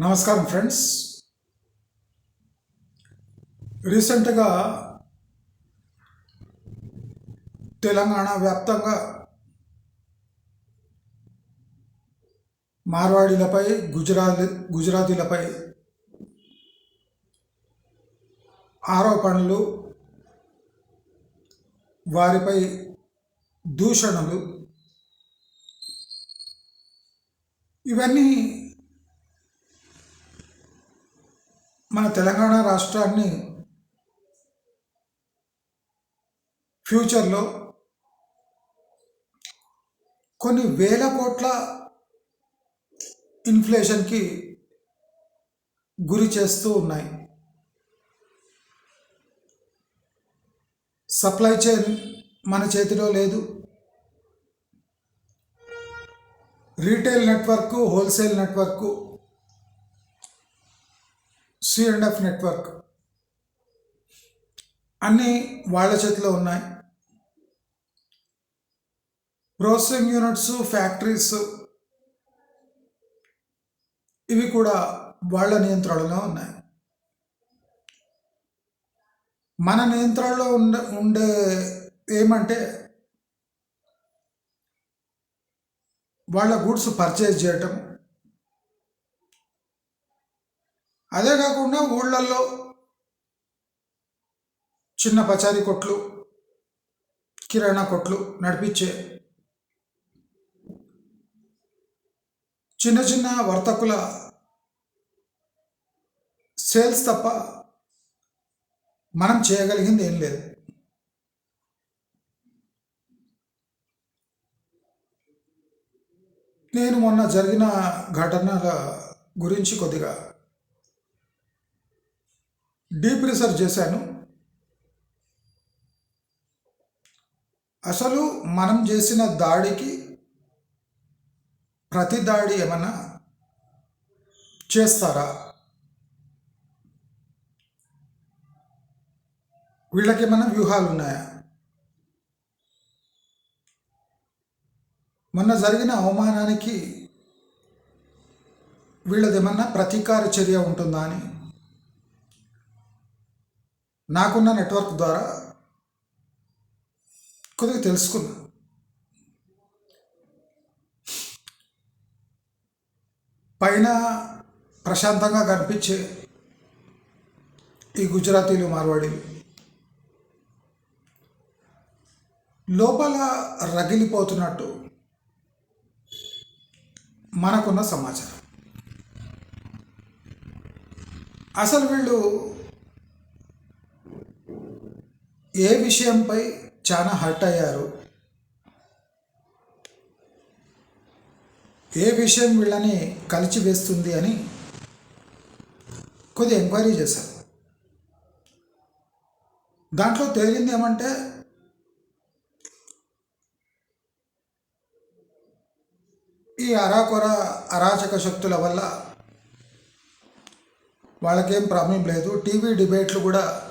నమస్కారం ఫ్రెండ్స్. రీసెంట్గా తెలంగాణ వ్యాప్తంగా మార్వాడీలపై గుజరాతీ గుజరాతీలపై ఆరోపణలు వారిపై దూషణలు ఇవన్నీ మన తెలంగాణ రాష్ట్రాన్ని ఫ్యూచర్లో కొన్ని వేల కోట్ల ఇన్ఫ్లేషన్కి గురి చేస్తూ ఉన్నాయి. సప్లై చైన్ మన చేతిలో లేదు. Retail network wholesale network C and F network అన్నీ వాళ్ళ చేతిలో ఉన్నాయి. ప్రాసెసింగ్ యూనిట్స్ ఫ్యాక్టరీస్ ఇవి కూడా వాళ్ళ నియంత్రణలో ఉన్నాయి. మన నియంత్రణలో ఉండే ఉండే ఏమంటే వాళ్ళ గూడ్స్ పర్చేజ్ చేయటం అదే కాకుండా ఊళ్ళల్లో చిన్న పచారీ కొట్లు కిరాణా కొట్లు నడిపించే చిన్న చిన్న వర్తకుల సేల్స్ తప్ప మనం చేయగలిగింది ఏం లేదు. నేను మొన్న జరిగిన ఘటనల గురించి కొద్దిగా డీప్ రీసెర్చ్ చేశాను. అసలు మనం చేసిన దాడికి ప్రతి దాడి ఏమన్నా చేస్తారా? వీళ్ళకి ఏమైనా వ్యూహాలు ఉన్నాయా మొన్న జరిగిన అవమానానికి వీళ్ళదేమన్నా ప్రతీకార చర్య ఉంటుందా అని నాకున్న నెట్వర్క్ ద్వారా కొద్దిగా తెలుసుకున్నా. పైన ప్రశాంతంగా కనిపించే ఈ గుజరాతీలు మార్వాడీలు. లోపల రగిలిపోతున్నట్టు మనకున్న సమాచారం. అసలు వీళ్ళు ఏ విషయంపై చాలా హర్ట్ అయ్యారు? ఏ విషయం వీళ్ళని కలిచివేస్తుంది అని కొద్దిగా ఎంక్వైరీ చేశారు. దాంట్లో తేలింది ఏమంటే ఈ అరాకొర అరాచక శక్తుల వల్ల వాళ్ళకేం ప్రాబ్లం లేదు. టీవీ డిబేట్లు కూడా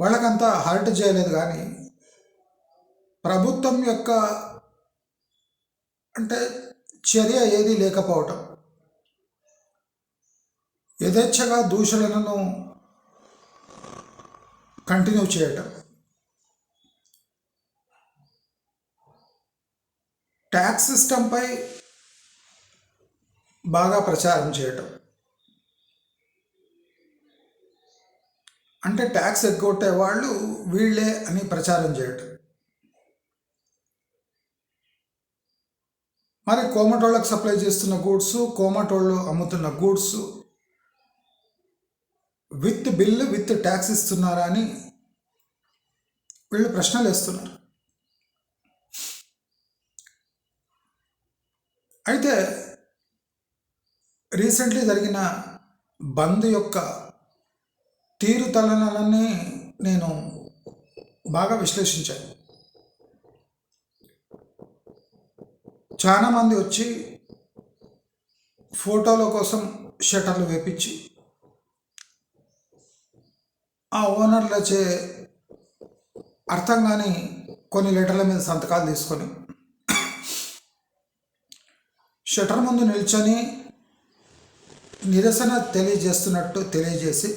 వాళ్ళకంతా హర్ట్ చేయలేదు కానీ ప్రభుత్వం యొక్క అంటే చర్య ఏది లేకపోవటం. యథేచ్ఛగా దూషణలను కంటిన్యూ చేయటం. ట్యాక్స్ సిస్టంపై బాగా ప్రచారం చేయటం. అంటే ట్యాక్స్ ఎగ్గొట్టే వాళ్ళు వీళ్ళే అని ప్రచారం చేయటం. మరి కోమటోళ్ళకి సప్లై చేస్తున్న గూడ్స్ కోమటోళ్ళు అమ్ముతున్న goods with bill with tax ఇస్తున్నారా అని వీళ్ళు ప్రశ్నలు వేస్తున్నారు. అయితే రీసెంట్లీ జరిగిన బంద్ యొక్క తీరుతలనని నేను బాగా విశ్లేషించాను. చాలామంది వచ్చి ఫోటోల కోసం షటర్లు వేపించి ఆ ఓనర్లచే అర్థం కాని కొన్ని లెటర్ల మీద సంతకాలు తీసుకొని షటర్ ముందు నిల్చొని నిరసన తెలియజేస్తున్నట్టు తెలియజేసి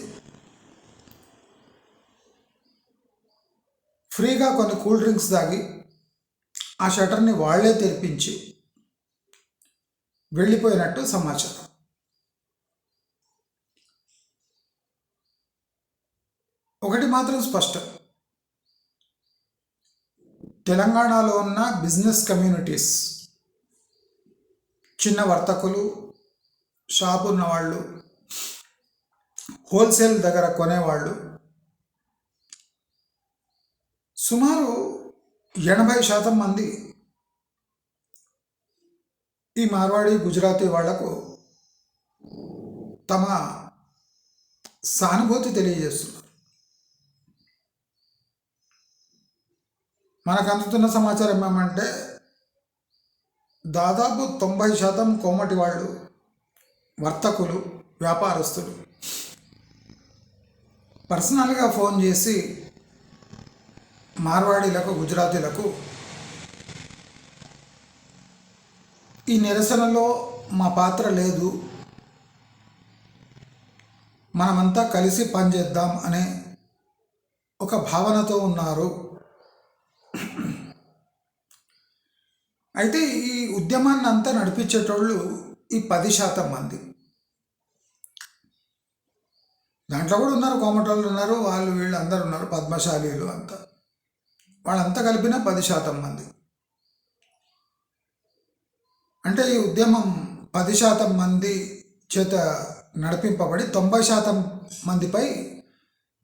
ఫ్రీగా కొన్ని కూల్ డ్రింక్స్ తాగి ఆ షటర్ని వాళ్ళే తెరిపించి వెళ్ళిపోయినట్టు సమాచారం. ఒకటి మాత్రం స్పష్టం. తెలంగాణలో ఉన్న బిజినెస్ కమ్యూనిటీస్ చిన్న వర్తకులు షాప్ ఉన్నవాళ్ళు హోల్సేల్ దగ్గర కొనేవాళ్ళు సుమారు ఎనభై శాతం మంది ఈ మార్వాడి గుజరాతీ వాళ్ళకు తమ సానుభూతి తెలియజేస్తున్నారు. మనకు అందుతున్న సమాచారం ఏమంటే దాదాపు తొంభై శాతం కోమటి వాళ్ళు వర్తకులు వ్యాపారస్తులు. పర్సనల్గా ఫోన్ చేసి మార్వాడీలకు గుజరాతీలకు ఈ నిరసనలో మా పాత్ర లేదు. మనమంతా కలిసి పనిచేద్దాం అనే ఒక భావనతో ఉన్నారు. అయితే ఈ ఉద్యమాన్ని అంతా నడిపించేటోళ్ళు ఈ పది శాతం మంది. దాంట్లో కూడా ఉన్నారు కోమటోళ్ళు ఉన్నారు వాళ్ళు వీళ్ళు అందరు ఉన్నారు పద్మశాలీలు అంతా. వాళ్ళంతా కలిపిన పది శాతం మంది. అంటే ఈ ఉద్యమం పది శాతం మంది చేత నడిపింపబడి తొంభై శాతం మందిపై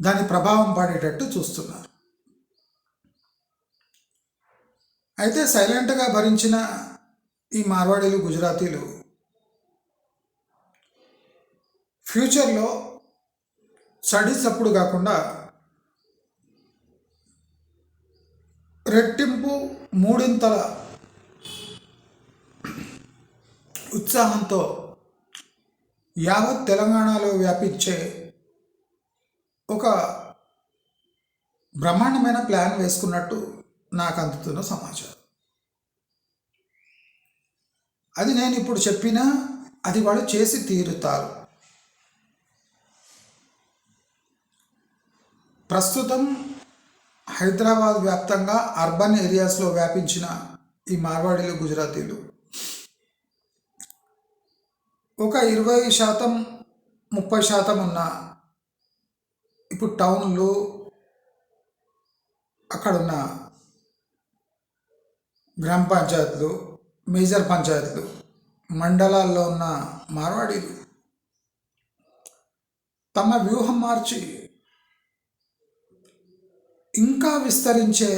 దాని ప్రభావం పడేటట్టు చూస్తున్నారు. అయితే సైలెంట్గా భరించిన ఈ మార్వాడీలు గుజరాతీలు ఫ్యూచర్లో స్టడీస్ అప్పుడు కాకుండా రెట్టింపు మూడింతల ఉత్సాహంతో యావత్ తెలంగాణలో వ్యాపించే ఒక బ్రహ్మాండమైన ప్లాన్ వేసుకున్నట్టు నాకు అందుతున్న సమాచారం. అది నేను ఇప్పుడు చెప్పినా అది వాళ్ళు చేసి తీరుతారు. ప్రస్తుతం హైదరాబాద్ వ్యాప్తంగా అర్బన్ ఏరియాస్లో వ్యాపించిన ఈ మార్వాడీలు గుజరాతీలు. ఒక ఇరవై శాతం ముప్పై శాతం ఉన్న ఇప్పుడు టౌన్లు అక్కడున్న గ్రామ పంచాయతీలు మేజర్ పంచాయతీలు మండలాల్లో ఉన్న మార్వాడీలు. తమ వ్యూహం మార్చి ఇంకా విస్తరించే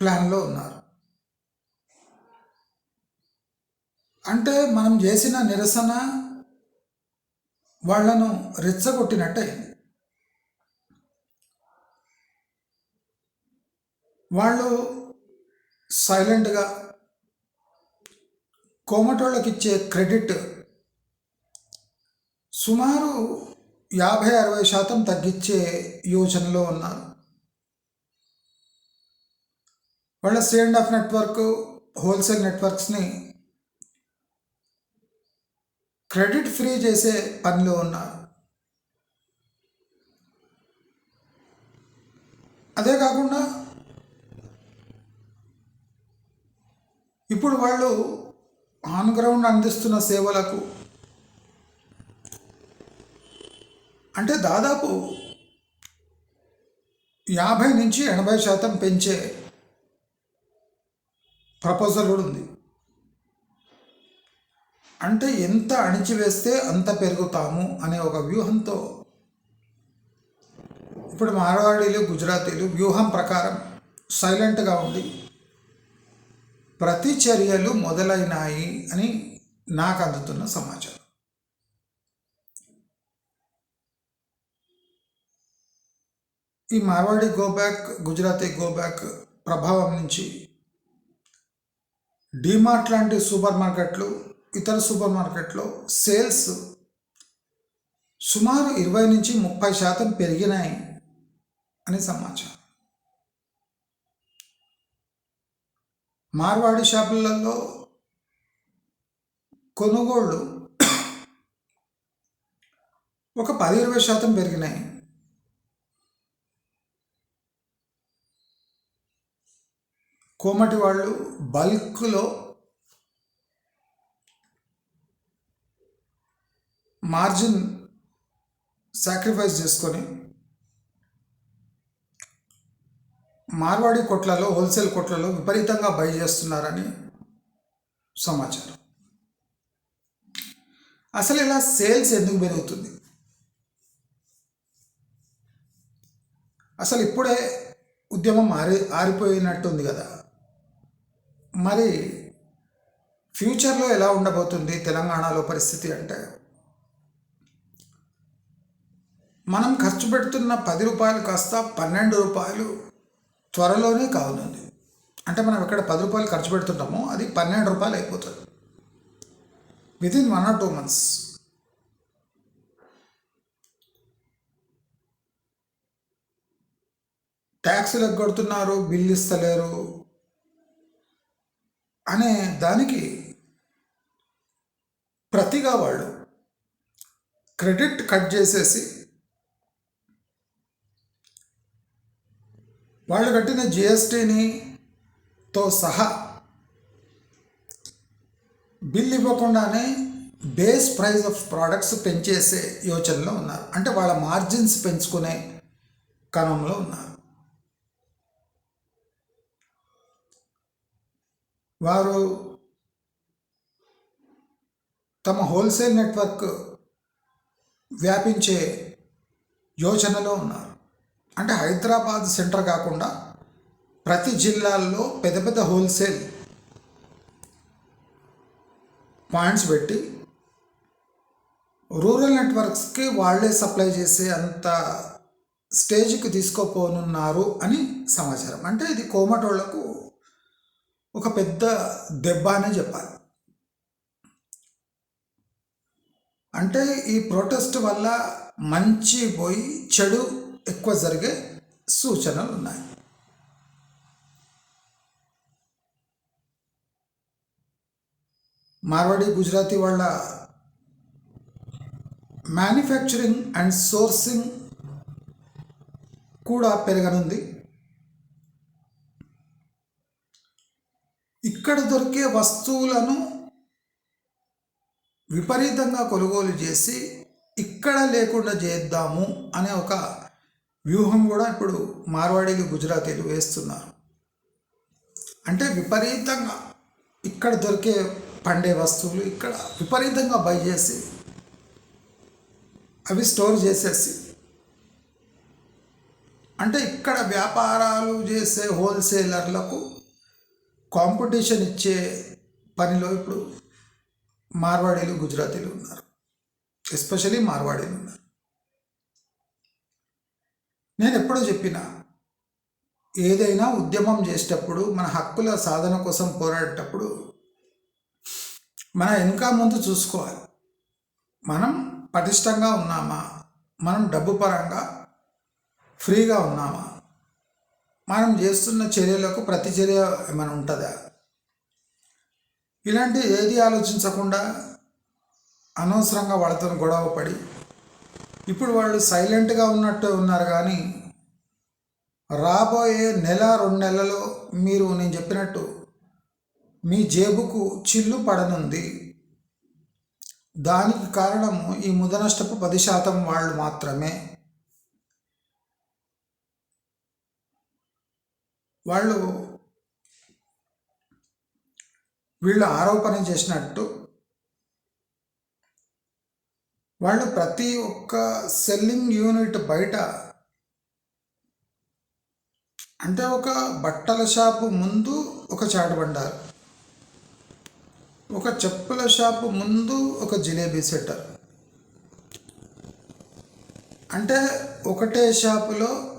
ప్లాన్లో ఉన్నారు. అంటే మనం చేసిన నిరసన వాళ్ళను రెచ్చగొట్టినట్టు అయింది వాళ్ళు సైలెంట్గా కోమటోళ్ళకి ఇచ్చే క్రెడిట్ సుమారు యాభై అరవై శాతం తగ్గించే యోచనలో ఉన్నారు. వాళ్ళ C and F network wholesale నెట్వర్క్స్ని credit free చేసే పనిలో ఉన్నారు. అదే కాకుండా ఇప్పుడు వాళ్ళు ఆన్ గ్రౌండ్ అందిస్తున్న సేవలకు అంటే దాదాపు యాభై నుంచి ఎనభై శాతం పెంచే ప్రపోజల్ కూడా ఉంది. అంటే ఎంత అణిచివేస్తే అంత పెరుగుతాము అనే ఒక వ్యూహంతో ఇప్పుడు మార్వాడీలు గుజరాతీలు వ్యూహం ప్రకారం సైలెంట్గా ఉండి ప్రతి చర్యలు మొదలైనాయి అని నాకు అందుతున్న సమాచారం. ఈ మార్వాడి గోబ్యాక్ గుజరాతీ గోబ్యాక్ ప్రభావం నుంచి డిమార్ట్ లాంటి సూపర్ మార్కెట్లు ఇతర సూపర్ మార్కెట్లో సేల్స్ సుమారు ఇరవై నుంచి ముప్పై శాతం పెరిగినాయి అని సమాచారం. మార్వాడి షాపులలో కొనుగోళ్ళు ఒక పది ఇరవై శాతం పెరిగినాయి. కోమటి వాళ్ళు బల్క్లో మార్జిన్ సాక్రిఫైస్ చేసుకొని మార్వాడి కొట్లలో హోల్సేల్ కొట్లలో విపరీతంగా బై చేస్తున్నారని సమాచారం. అసలు ఇలా సేల్స్ ఎందుకు పెరుగుతుంది? అసలు ఇప్పుడే ఉద్యమం ఆరి ఆరిపోయినట్టుంది కదా. మరి ఫ్యూచర్లో ఎలా ఉండబోతుంది తెలంగాణలో పరిస్థితి అంటే? మనం ఖర్చు పెడుతున్న పది రూపాయలు కాస్త పన్నెండు రూపాయలు త్వరలోనే కానుంది అంటే మనం ఎక్కడ పది రూపాయలు ఖర్చు పెడుతుంటామో అది పన్నెండు రూపాయలు అయిపోతుంది. With in one or two months ట్యాక్సులు ఎగ్గొడుతున్నారు బిల్లు ఇస్తలేరు. అనే దానికి ప్రతిగా వాళ్ళు క్రెడిట్ కట్ చేసేసి వాళ్ళు కట్టిన జిఎస్టీని తో సహా బిల్ ఇవ్వకుండానే బేస్ ప్రైస్ ఆఫ్ ప్రోడక్ట్స్ పెంచేసే యోచనలో ఉన్నారు. అంటే వాళ్ళ మార్జిన్స్ పెంచుకునే క్రమంలో ఉన్నారు. వారు తమ హోల్సేల్ నెట్వర్క్ వ్యాపించే యోచనలో ఉన్నారు. అంటే హైదరాబాద్ సెంటర్ కాకుండా ప్రతి జిల్లాల్లో పెద్ద పెద్ద హోల్సేల్ పాయింట్స్ పెట్టి రూరల్ నెట్వర్క్స్కి వాళ్ళే సప్లై చేసే అంత స్టేజ్కి తీసుకోపోనున్నారు అని సమాచారం. అంటే ఇది కోమటోళ్ళకు ఒక పెద్ద దెబ్బ అనే చెప్పాలి. అంటే ఈ ప్రొటెస్ట్ వల్ల మంచి పోయి చెడు ఎక్కువ జరిగే సూచనలు ఉన్నాయి. మార్వాడి గుజరాతీ వాళ్ళ మ్యానుఫ్యాక్చరింగ్ అండ్ సోర్సింగ్ కూడా పెరగనుంది. ఇక్కడ దొరికే వస్తువులను విపరీతంగా కొనుగోలు చేసి ఇక్కడ లేకుండా చేద్దాము అనే ఒక వ్యూహం కూడా ఇప్పుడు మార్వాడీలు గుజరాతీలు వేస్తున్నారు. అంటే విపరీతంగా ఇక్కడ దొరికే పండే వస్తువులు ఇక్కడ విపరీతంగా బై చేసి అవి స్టోర్ చేసేసి అంటే ఇక్కడ వ్యాపారాలు చేసే హోల్సేలర్లకు కాంపిటీషన్ ఇచ్చే పనిలో ఇప్పుడు మార్వాడీలు గుజరాతీలు ఉన్నారు. ఎస్పెషలీ మార్వాడీలు ఉన్నారు. నేను ఎప్పుడో చెప్పిన ఏదైనా ఉద్యమం చేసేటప్పుడు మన హక్కుల సాధన కోసం పోరాడేటప్పుడు మన వెనుక ముందు చూసుకోవాలి. మనం పటిష్టంగా ఉన్నామా? మనం డబ్బు పరంగా ఫ్రీగా ఉన్నామా? మనం చేస్తున్న చర్యలకు ప్రతి చర్య ఏమైనా ఉంటుందా? ఇలాంటి ఏది ఆలోచించకుండా అనవసరంగా వాళ్ళతో గొడవ పడి ఇప్పుడు వాళ్ళు సైలెంట్గా ఉన్నట్టు ఉన్నారు కానీ రాబోయే నెల రెండు నెలలో మీరు నేను చెప్పినట్టు మీ జేబుకు చిల్లు పడనుంది. దానికి కారణము ఈ ముదనష్టపు పది శాతం వాళ్ళు మాత్రమే. వాళ్ళు వీళ్ళు ఆరోపణ చేసినట్టు వాళ్ళు ప్రతి ఒక్క సెల్లింగ్ యూనిట్ బయట అంటే ఒక బట్టల షాపు ముందు ఒక చాటుబండారు ఒక చెప్పుల షాపు ముందు ఒక జిలేబీ సెట్టర్. అంటే ఒకటే షాపులో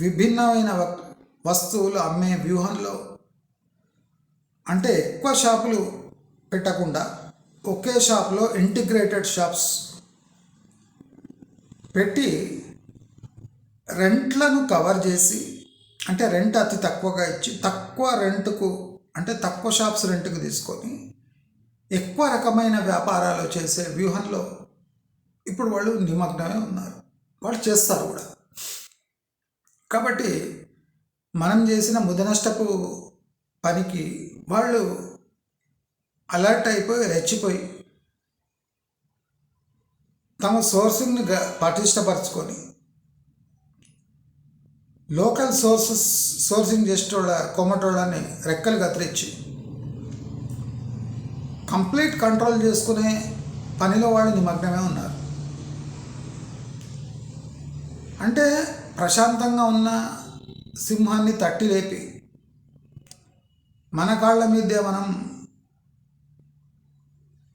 విభిన్నమైన వ- వస్తువులు అమ్మే వ్యూహంలో అంటే ఎక్కువ షాపులు పెట్టకుండా ఒకే షాప్లో ఇంటిగ్రేటెడ్ షాప్స్ పెట్టి రెంట్లను కవర్ చేసి అంటే రెంట్ అతి తక్కువగా ఇచ్చి తక్కువ రెంట్కు అంటే తక్కువ షాప్స్ రెంట్కు తీసుకొని ఎక్కువ రకమైన వ్యాపారాలు చేసే వ్యూహంలో ఇప్పుడు వాళ్ళు నిమగ్నమే ఉన్నారు. వాళ్ళు చేస్తారు కూడా. కాబట్టి మనం చేసిన ముదనష్టపు పనికి వాళ్ళు అలర్ట్ అయిపోయి రెచ్చిపోయి తమ సోర్సింగ్ని గ- పటిష్టపరచుకొని లోకల్ సోర్సెస్ సోర్సింగ్ చేసేటోళ్ళ కొమ్మటోళ్ళని రెక్కలు కత్తిరించి కంప్లీట్ కంట్రోల్ చేసుకునే పనిలో వాళ్ళు నిమగ్నమే ఉన్నారు. అంటే ప్రశాంతంగా ఉన్న సింహాన్ని తట్టి లేపి మన కాళ్ళ మీదే మనం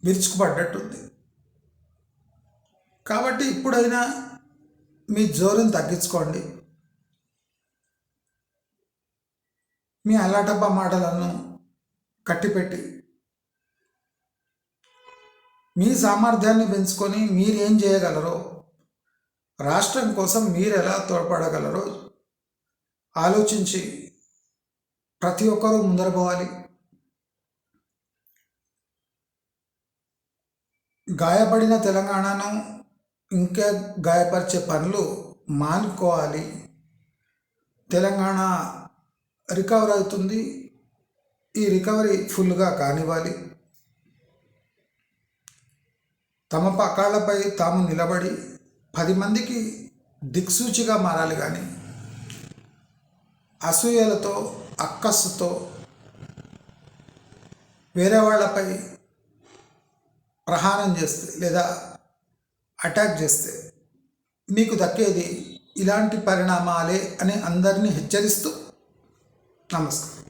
విరుచుకుపడ్డట్టుంది. కాబట్టి ఇప్పుడైనా మీ జోరుని తగ్గించుకోండి. మీ అల్లాటప్ప మాటలను కట్టిపెట్టి మీ సామర్థ్యాన్ని పెంచుకొని మీరేం చేయగలరో రాష్ట్రం కోసం మీరు ఎలా తోడ్పడగలరో ఆలోచించి ప్రతి ఒక్కరూ ముందర పోవాలి. గాయపడిన తెలంగాణను ఇంకా గాయపరిచే పనులు మానుకోవాలి. తెలంగాణ రికవర్ అవుతుంది. ఈ రికవరీ ఫుల్గా కానివ్వాలి. తమ పకాళ్ళపై తాము నిలబడి పది మందికి దిక్సూచిగా మారాలి కానీ అసూయలతో అక్కస్సుతో వేరే వాళ్ళపై ప్రహారం చేస్తే లేదా అటాక్ చేస్తే మీకు దక్కేది ఇలాంటి పరిణామాలే అని అందరినీ హెచ్చరిస్తూ నమస్కారం.